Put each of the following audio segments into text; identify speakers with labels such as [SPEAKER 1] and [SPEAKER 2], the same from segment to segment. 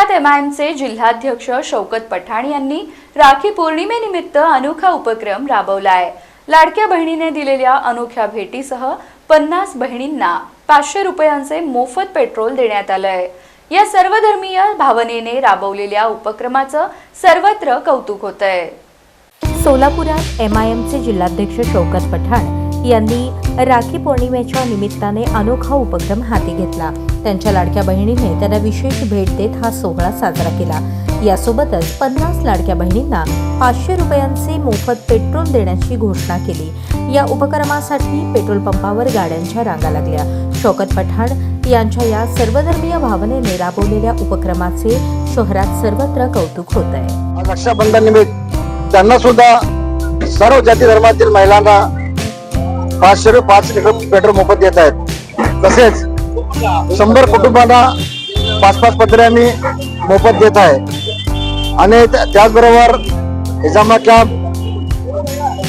[SPEAKER 1] गुजरात एमआयएमचे जिल्हाध्यक्ष शौकत पठाण यांनी राखी पौर्णिमेनिमित्त अनोखा उपक्रम राबवलाय. लाडक्या बहिणीने दिलेल्या अनोख्या भेटीसह पन्नास बहिणींना पाचशे रुपयांचे मोफत पेट्रोल देण्यात आलंय. या सर्वधर्मीय भावनेने राबवलेल्या उपक्रमाचं सर्वत्र कौतुक होत आहे
[SPEAKER 2] सोलापुरात एम जिल्हाध्यक्ष शौकत पठाण यांनी राखी पौर्णिमेच्या निमित्ताने अनोखा उपक्रम हाती घेतला. त्यांच्या लाडक्या बहिणीने त्यांना विशेष भेट देत हा सोहळा साजरा केला. यासोबतच पन्नास लाडक्या बहिणींना पाचशे रुपयांचे मोफत पेट्रोल देण्याची घोषणा केली. या उपक्रमासाठी पेट्रोल पंपावर गाड्यांच्या रांगा लागल्या. शौकत पठाण यांच्या या सर्वधर्मीय भावनेने राबवलेल्या उपक्रमाचे शहरात सर्वत्र कौतुक होत आहे
[SPEAKER 3] रक्षाबंधन निमित्त त्यांना सुद्धा सर्व जाती धर्मातील महिलांना पाचशे रुपये पाच लिटर पेट्रोल मोफत देत आहेत. तसेच शंभर कुटुंबांना पाच पाच पत्र्यांनी मोफत देत आहे. आणि त्या- त्याचबरोबर हिजामा कॅम्प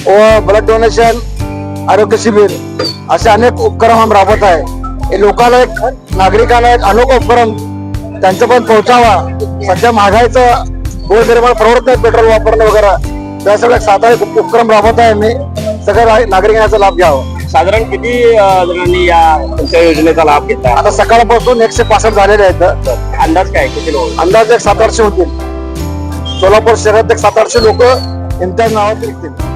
[SPEAKER 3] व ब्लड डोनेशन आरोग्य शिबिर असे अनेक उपक्रम आम्ही राबवत आहे. हे लोकांना एक नागरिकांना एक अनोखा उपक्रम त्यांच्यापर्यंत पोहोचावा. सध्या महागाईचं गोरगरिबाला परवडत नाही पेट्रोल वापरणं वगैरे. त्यासाठी सगळ्या साधा एक उपक्रम राबवत आहे मी सगळ्या नाग- नागरिकांना याचा लाभ घ्यावा.
[SPEAKER 4] साधारण किती जणांनी या तुमच्या योजनेचा लाभ घेतला?
[SPEAKER 3] आता सकाळपासून एकशे पासष्ट झालेले आहेत.
[SPEAKER 4] अंदाज काय? किती लोक?
[SPEAKER 3] अंदाजे एक सात आठशे होतील. सोलापूर शहरात एक सात आठशे लोक इम्तियाज नावाचे निघतील